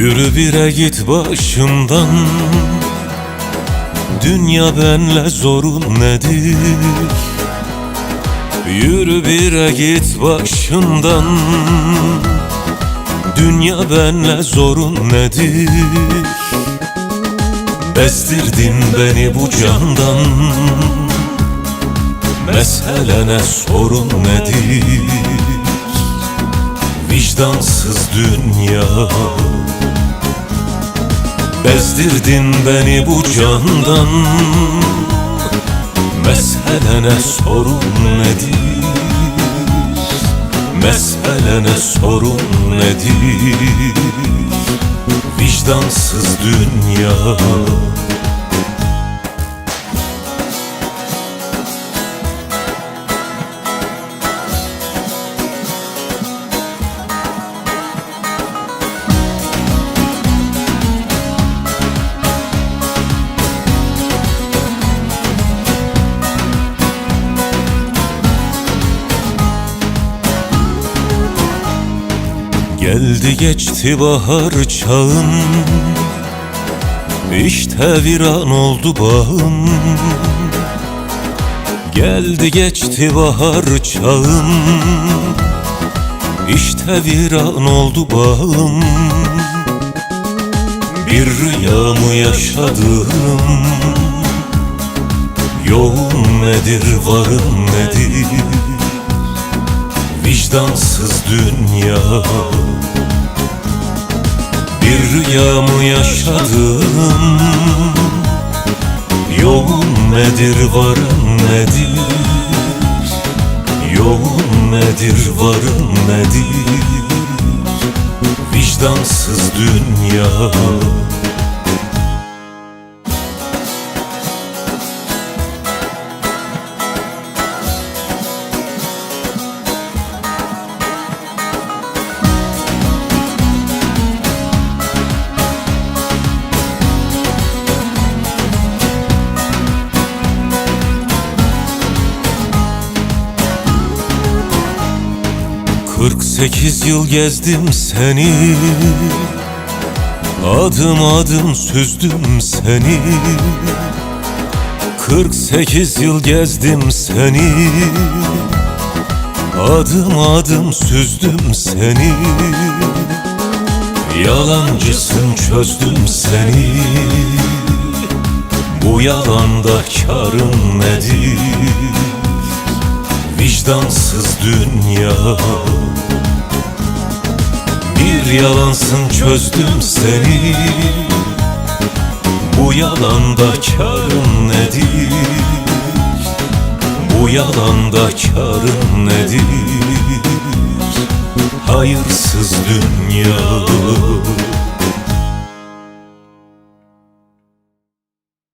Yürü bire git başımdan Dünya benle zorun nedir? Yürü bire git başımdan Dünya benle zorun nedir? Bezdirdin beni bu candan Meselene sorun nedir? Vicdansız dünya Bezdirdin beni bu candan Meselene sorun nedir? Meselene sorun nedir? Vicdansız dünya Geldi geçti bahar çağım İşte viran oldu bağım Geldi geçti bahar çağım İşte viran oldu bağım Bir rüya mı yaşadım Yoğun nedir varım nedir Vicdansız dünya. Bir rüya mı yaşadım Yoğun nedir varım nedir? Yoğun nedir varım nedir? Vicdansız dünya sekiz yıl gezdim seni. Adım adım süzdüm seni. Kırk sekiz yıl gezdim seni. Adım adım süzdüm seni. Yalancısın çözdüm seni. Bu yalanda karın nedir? Vicdansız dünya Bir yalansın çözdüm seni Bu yalanda karın nedir? Bu yalanda karın nedir? Hayırsız dünya